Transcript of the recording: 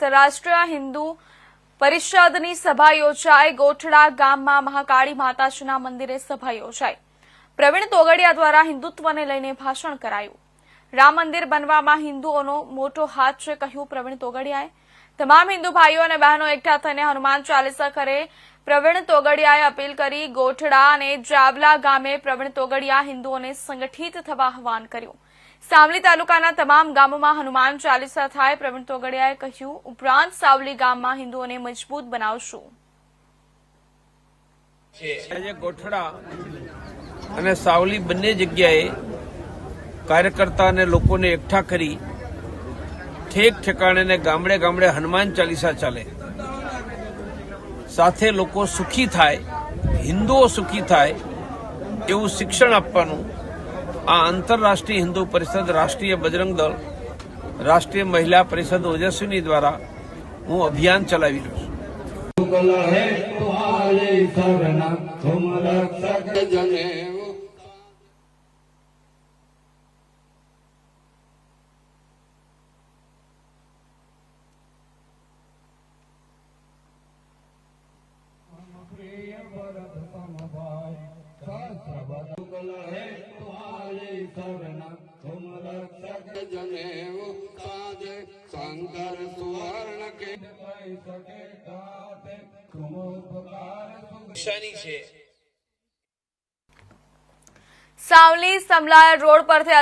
આંતરરાષ્ટ્રીય હિન્દુ પરિષદની સભા યોજાઈ. ગોઠડા ગામમાં મહાકાળી માતાજીના મંદિરે સભા યોજાઈ. પ્રવીણ તોગડિયા દ્વારા હિન્દુત્વને લઈને ભાષણ કરાયું. રામ મંદિર બનવામાં હિન્દુઓનો મોટો હાથ છે, કહ્યું પ્રવીણ તોગડિયાએ. તમામ હિન્દુ ભાઈઓ અને બહેનો એકઠા થઈને હનુમાન ચાલીસા કરે પ્રવીણ તોગડિયાએ અપીલ કરી ગોઠડા અને જાબલા ગામે પ્રવીણ તોગડિયા હિન્દુઓને સંગઠિત થવા આહવાન કર્યું. સાવલી તાલુકાના તમામ ગામોમાં હનુમાન ચાલીસા થાય. પ્રવીણ તોગડિયાએ કહ્યું, ઉપરાંત સાવલી ગામમાં હિન્દુઓને મજબૂત બનાવશું. આજે ગોઠડા અને સાવલી બંને જગ્યાએ કાર્યકર્તા અને લોકોને એકઠા કરી ઠેક ઠેકાણે ગામડે ગામડે હનુમાન ચાલીસા ચાલે. સાથે લોકો સુખી થાય, હિન્દુઓ સુખી થાય એવું શિક્ષણ આપવાનું. આ આંતરરાષ્ટ્રીય હિન્દુ પરિષદ, રાષ્ટ્રીય બજરંગ દળ, રાષ્ટ્રીય મહિલા પરિષદ ઓજસ્વીની દ્વારા હું અભિયાન ચલાવી રહ્યો છું. કલ હે તુમારે શરણ તુમ રક્ષક જને કલ હે તુમારે શરણ તુમ રક્ષક જને સાજે શંકર સુવર્ણ કે તુમ ઉપકાર છે. સાવલી સમલાય રોડ પરથી